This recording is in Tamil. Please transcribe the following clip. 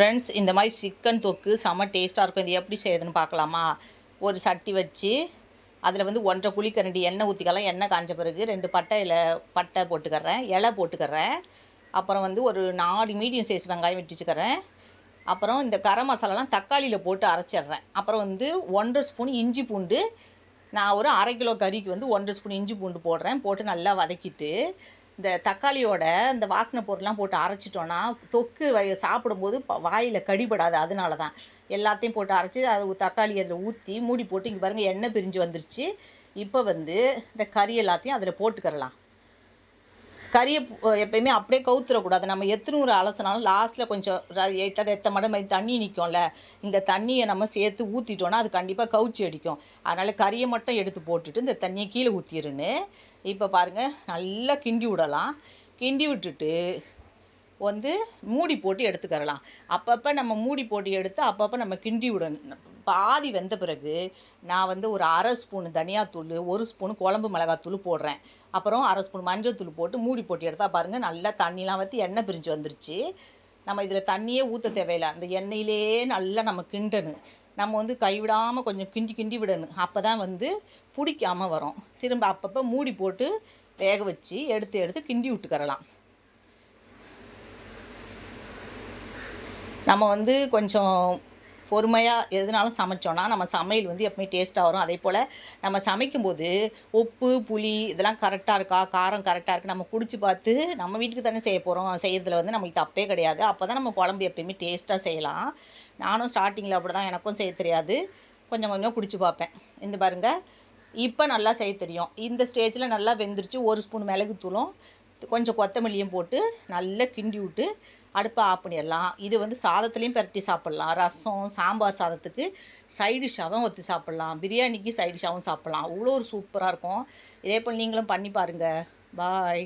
ஃப்ரெண்ட்ஸ் இந்த மாதிரி சிக்கன் தொக்கு செம்ம டேஸ்ட்டாக இருக்கும். இது எப்படி செய்யுதுன்னு பார்க்கலாமா? ஒரு சட்டி வச்சு அதில் வந்து ஒன்றரை குழிக்கரண்டி எண்ணெய் ஊற்றிக்கலாம் எண்ணெய் காஞ்ச பிறகு ரெண்டு பட்டை இலை பட்டை போட்டுக்கறேன். இலை போட்டுக்கறேன். அப்புறம் வந்து ஒரு நாலு மீடியம் சைஸ் வெங்காயம் வெட்டிச்சுக்கிறேன். அப்புறம் இந்த கரம் மசாலாலாம் தக்காளியில் போட்டு அரைச்சிட்றேன். அப்புறம் வந்து ஒன்றரை ஸ்பூன் இஞ்சி பூண்டு நான் ஒரு அரை கிலோ கறிக்கு வந்து ஒன்றரை ஸ்பூன் இஞ்சி பூண்டு போடுறேன். போட்டு நல்லா வதக்கிட்டு இந்த தக்காளியோட இந்த வாசனை பொருள்லாம் போட்டு அரைச்சிட்டோன்னா தொக்கு வய சாப்பிடும்போது வாயில் கடிபடாது. அதனால தான் எல்லாத்தையும் போட்டு அரைச்சி அது தக்காளி அதில் ஊற்றி மூடி போட்டு இங்கே பாருங்கள் எண்ணெய் பிரிஞ்சு வந்துருச்சு. இப்போ வந்து இந்த கறி எல்லாத்தையும் அதில் போட்டுக்கறலாம். கறியை எப்பயுமே அப்படியே கவுத்துறக்கூடாது. நம்ம எத்தனை ஒரு அலசினாலும் லாஸ்ட்டில் கொஞ்சம் எயிட்டாக எத்த மடம் மாதிரி தண்ணி நிற்கும்ல இந்த தண்ணியை நம்ம சேர்த்து ஊற்றிட்டோன்னா அது கண்டிப்பாக கவுச்சி அடிக்கும். அதனால் கறியை மட்டும் எடுத்து போட்டுட்டு இந்த தண்ணியை கீழே ஊற்றிருன்னு இப்போ பாருங்கள் நல்லா கிண்டி விடலாம். கிண்டி விட்டுட்டு வந்து மூடி போட்டு எடுத்துக்கரலாம் அப்பப்போ நம்ம மூடி போட்டு எடுத்து அப்பப்போ நம்ம கிண்டி விடணும். பாதி வெந்த பிறகு நான் வந்து ஒரு அரை ஸ்பூன் தனியாத்தூள் ஒரு ஸ்பூன் குழம்பு மிளகாத்தூள் போடுறேன். அப்புறம் அரை ஸ்பூன் மஞ்சள் தூள் போட்டு மூடி போட்டு எடுத்தால் பாருங்கள் நல்லா தண்ணிலாம் வற்றி எண்ணெய் பிரிஞ்சு வந்துருச்சு. நம்ம இதில் தண்ணியே ஊற்ற தேவையில்லை. அந்த எண்ணெயிலே நல்லா நம்ம கிண்டணும். நம்ம வந்து கைவிடாமல் கொஞ்சம் கிண்டி கிண்டி விடணும். அப்போ தான் வந்து பிடிக்காமல் வரும். திரும்ப அப்பப்போ மூடி போட்டு வேக வச்சு எடுத்து எடுத்து கிண்டி விட்டுக்கரலாம் நம்ம வந்து கொஞ்சம் பொறுமையாக எதுனாலும் சமைச்சோன்னா நம்ம சமையல் வந்து எப்பவுமே டேஸ்ட்டாக வரும். அதே போல் நம்ம சமைக்கும்போது உப்பு புளி இதெல்லாம் கரெக்டாக இருக்கா? காரம் கரெக்டாக இருக்குது நம்ம குடிச்சு பார்த்து நம்ம வீட்டுக்கு தானே செய்ய போகிறோம் செய்கிறதுல வந்து நம்மளுக்கு தப்பே கிடையாது. அப்போ தான் நம்ம குழம்பு எப்பயுமே டேஸ்ட்டாக செய்யலாம். நானும் ஸ்டார்டிங்கில் அப்படி தான் எனக்கும் செய்ய தெரியாது. கொஞ்சம் கொஞ்சம் குடிச்சு பார்ப்பேன். இந்த பாருங்க. இப்போ நல்லா செய்ய தெரியும். இந்த ஸ்டேஜில் நல்லா வெந்துருச்சு. ஒரு ஸ்பூன் மிளகுத்தூளும் கொஞ்சம் கொத்தமல்லியும் போட்டு நல்லா கிண்டி விட்டு அடுப்பை ஆஃப் பண்ணிடலாம். இது வந்து சாதத்துலேயும் பெரட்டி சாப்பிட்லாம். ரசம் சாம்பார் சாதத்துக்கு சைடிஷாகவும் ஒத்தி ஊற்றி சாப்பிட்லாம். பிரியாணிக்கு சைடிஷாகவும் சாப்பிட்லாம். அவ்வளோ ஒரு சூப்பராக இருக்கும். இதே போல் நீங்களும் பண்ணி பாருங்கள் பாய்